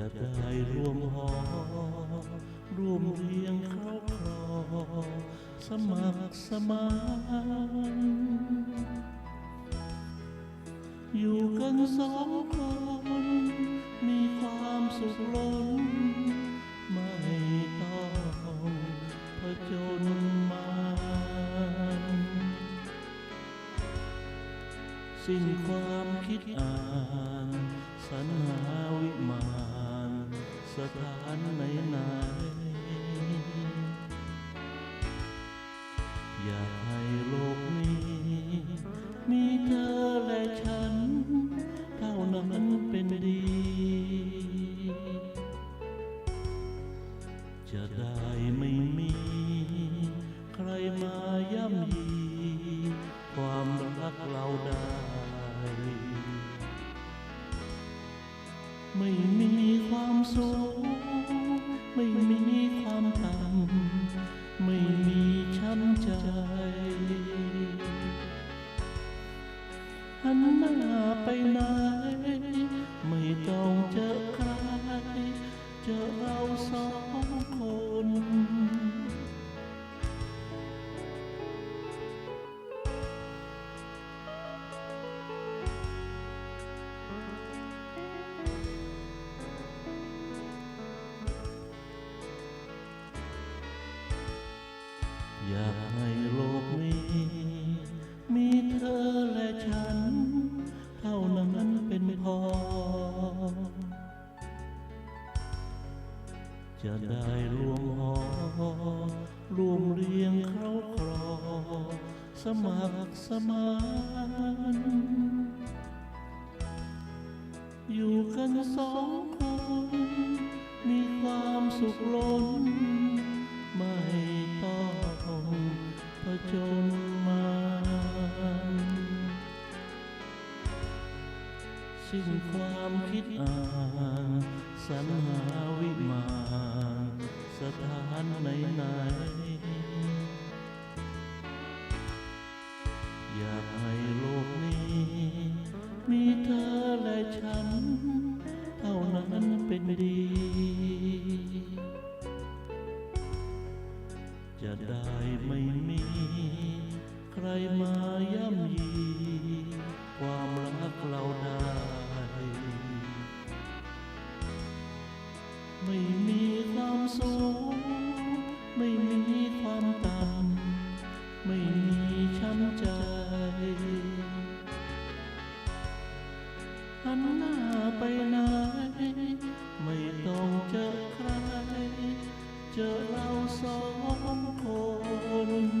จะได้รวมหอรวมเรียงครอบครอ สมัครสมาน อยู่กันสองคน มีความสุขล้น ไม่ต้องผจญมานสิ้นความคิดอ่านสรรหาวิมาน สถานไหนไหนอยากให้โลกนี้ มีเธอและฉัน เท่านั้นเป็นดี จะได้ไม่มี ใครมาย่ำยี ไม่มีความต่ำไม่มีช้ำใจหันหน้าไปไหน อยากให้โลกนี้ มีเธอและฉัน เท่านั้นเป็นพอ จะได้รวมหอรวมเรียงเขาครอ สมัครสมานอยู่กันสองคน มีความสุขล้น สิ้นความคิดอ่านสรรหาวิมานสถานไหนไหน อยากให้โลกนี้ มีเธอและฉัน เท่านั้นเป็นดี จะได้ไม่มี ใครมาย่ำยี หันหน้าไปไหนไม่ต้องเจอใคร เจอเราสองคน